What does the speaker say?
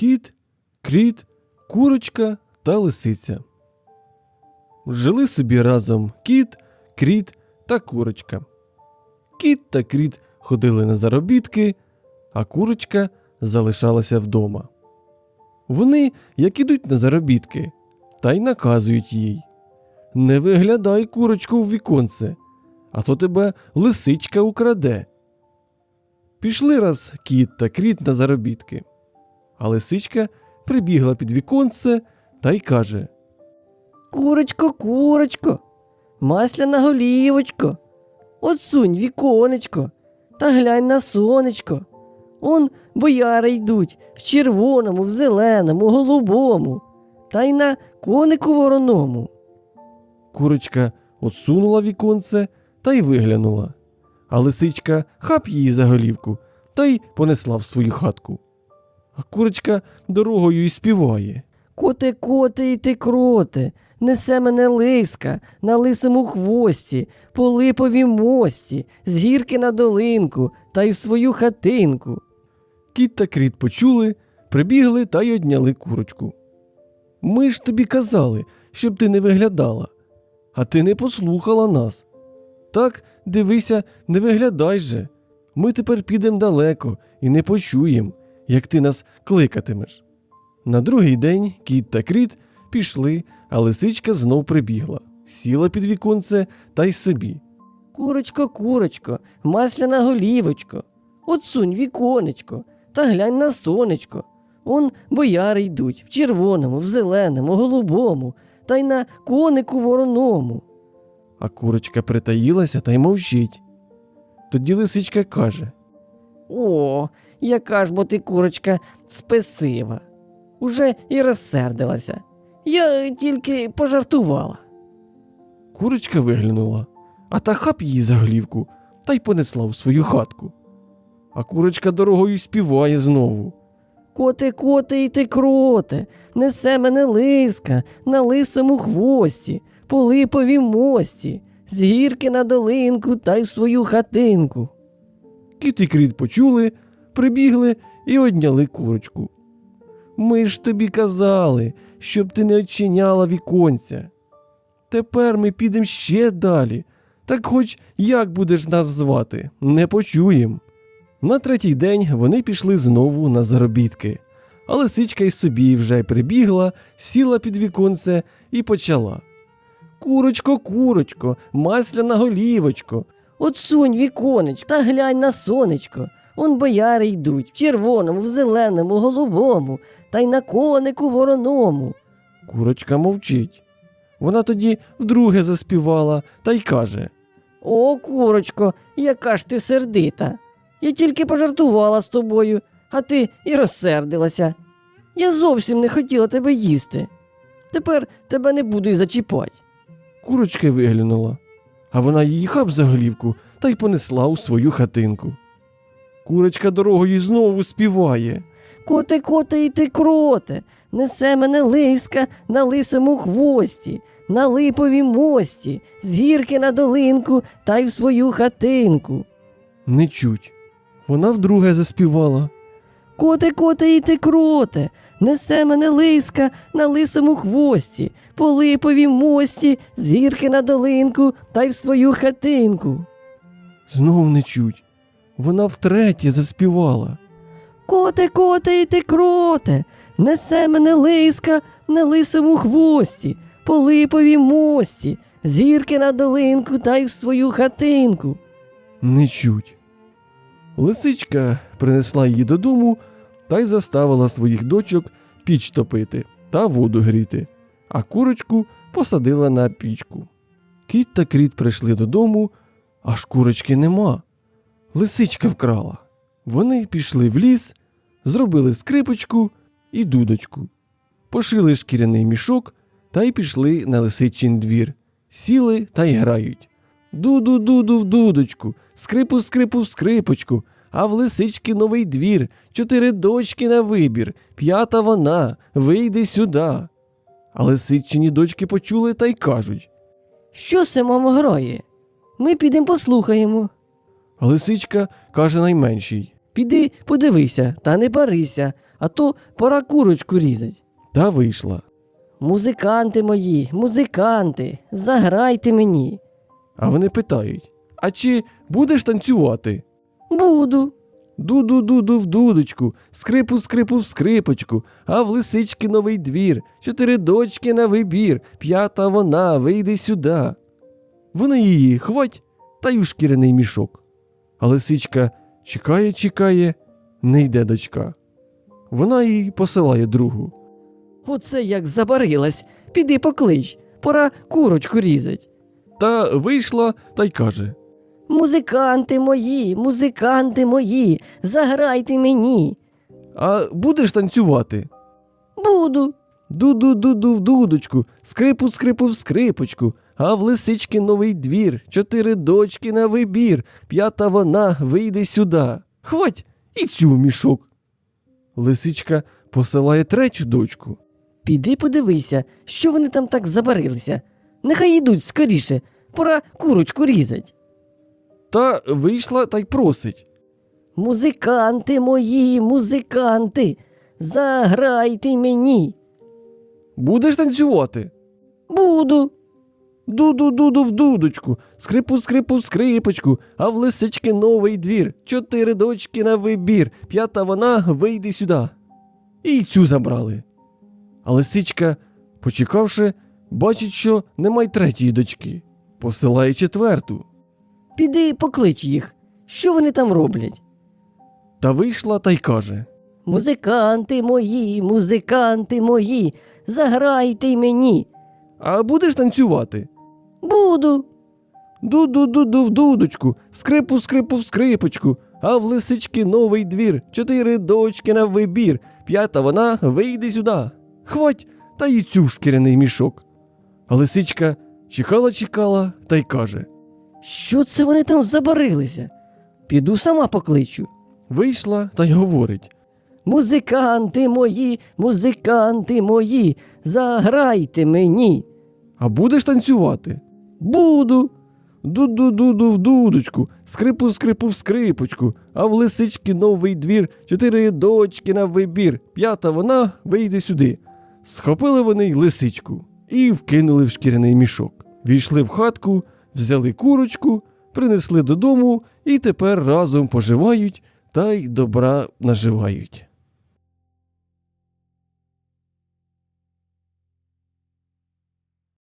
Кіт, кріт, курочка та лисиця. Жили собі разом кіт, кріт та курочка. Кіт та кріт ходили на заробітки, а курочка залишалася вдома. Вони, як ідуть на заробітки, та й наказують їй Не виглядай курочку в віконце, а то тебе лисичка украде. Пішли раз кіт та кріт на заробітки. А лисичка прибігла під віконце та й каже Курочко, курочко, масляна голівочко, отсунь віконечко, та глянь на сонечко. Он бояри йдуть в червоному, в зеленому, голубому, та й на конику вороному. Курочка отсунула віконце та й виглянула. А лисичка хап її за голівку та й понесла в свою хатку. А курочка дорогою й співає. Коте, коте і ти кроте, несе мене лиска на лисому хвості, по липовій мості, з гірки на долинку та й в свою хатинку. Кіт та кріт почули, прибігли та й одняли курочку. Ми ж тобі казали, щоб ти не виглядала, а ти не послухала нас. Так, дивися, не виглядай же. Ми тепер підемо далеко і не почуємо, як ти нас кликатимеш. На другий день кіт та кріт пішли, а лисичка знов прибігла, сіла під віконце та й собі. Курочко, курочко, масляна голівочко, отсунь віконечко, та глянь на сонечко. Он бояри йдуть в червоному, в зеленому, голубому, та й на конику вороному. А курочка притаїлася та й мовчить. Тоді лисичка каже О, яка ж бо ти курочка спесива. Уже і розсердилася. Я тільки пожартувала. Курочка виглянула, а та хап її за голівку та й понесла у свою хатку. А курочка дорогою співає знову. Коте, коте і ти кроте, несе мене лиска на лисому хвості, по липовій мості, з гірки на долинку та й в свою хатинку. Кіт і кріт почули, прибігли і одняли курочку. Ми ж тобі казали, щоб ти не очиняла віконця. Тепер ми підемо ще далі. Так хоч як будеш нас звати, не почуєм. На третій день вони пішли знову на заробітки. А лисичка й собі вже прибігла, сіла під віконце і почала. Курочко, курочко, масляна голівочко, Отсунь віконечко та глянь на сонечко. Он бояри йдуть в червоному, в зеленому, голубому, та й на конику вороному. Курочка мовчить. Вона тоді вдруге заспівала та й каже: О, курочко, яка ж ти сердита. Я тільки пожартувала з тобою, а ти і розсердилася. Я зовсім не хотіла тебе їсти. Тепер тебе не буду й зачіпати. Курочка виглянула, а вона її хап за голівку та й понесла у свою хатинку. Курочка дорогою знову співає. Коте, коте і ти кроте, несе мене лиска на лисому хвості, на липовій мості, з гірки на долинку та й в свою хатинку. Не чуть. Вона вдруге заспівала. Коте, коте і ти кроте, несе мене лиска на лисому хвості, по липовій мості, з гірки на долинку та й в свою хатинку. Знов не чуть. Вона втретє заспівала. Коте, коте і ти кроте, несе мене лиска на лисому хвості, по липовій мості, з гірки на долинку та й в свою хатинку. Не чуть. Лисичка принесла її додому та й заставила своїх дочок піч топити та воду гріти, а курочку посадила на пічку. Кіт та кріт прийшли додому, аж курочки нема. Лисичка вкрала. Вони пішли в ліс, зробили скрипочку і дудочку, пошили шкіряний мішок та й пішли на лисичин двір, сіли та й грають. Дуду-дуду в дудочку, скрипу скрипу в скрипочку, а в лисички новий двір, чотири дочки на вибір, п'ята вона, вийди сюди. А лисичині дочки почули та й кажуть. Що се мама грає? Ми підемо послухаємо. А лисичка каже найменшій. Піди подивися та не парися, а то пора курочку різать. Та вийшла. Музиканти мої, музиканти, заграйте мені. А вони питають: А чи будеш танцювати? Буду. Ду-ду-ду-ду в дудочку, скрипу скрипу в скрипочку, а в лисички новий двір, чотири дочки на вибір, п'ята вона, вийди сюди. Вона її хвать та й у шкіряний мішок. А лисичка чекає, чекає, не йде дочка. Вона їй посилає другу. Оце як забарилась. Піди поклич, пора курочку різать. Та вийшла та й каже: Музиканти мої, музиканти мої, заграйте мені. А будеш танцювати? Буду. Ду-ду-ду-ду в дудочку, скрипу скрипу в скрипочку, а в лисички новий двір, чотири дочки на вибір, п'ята вона, вийди сюди. Хвать і цю в мішок. Лисичка посилає третю дочку. Піди подивися, що вони там так забарилися. Нехай йдуть скоріше, пора курочку різать. Та вийшла та й просить. Музиканти мої, музиканти, заграйте мені. Будеш танцювати? Буду. Ду-ду-ду-ду в дудочку, скрипу скрипу в скрипочку, а в лисички новий двір, чотири дочки на вибір, п'ята вона, вийди сюди. І цю забрали. А лисичка, почекавши, бачить, що нема й третьої дочки, посилає четверту. Піди поклич їх. Що вони там роблять? Та вийшла та й каже: Музиканти мої, музиканти мої, заграйте мені. А будеш танцювати? Буду. Ду-ду-ду-ду в дудочку, скрипу скрипу в скрипочку, а в лисички новий двір, чотири дочки на вибір, п'ята вона, вийди сюди. Хвать та й цю шкіряний мішок. А лисичка чекала, чекала та й каже: Що це вони там забарилися? Піду сама покличу. вийшла та й говорить. Музиканти мої, музиканти мої, заграйте мені. А будеш танцювати? Буду. Ду-ду-ду-ду в дудочку, скрипу скрипу в скрипочку, а в лисички новий двір, чотири дочки на вибір, п'ята вона, вийди сюди. Схопили вони й лисичку і вкинули в шкіряний мішок. Війшли в хатку, взяли курочку, принесли додому і тепер разом поживають та й добра наживають.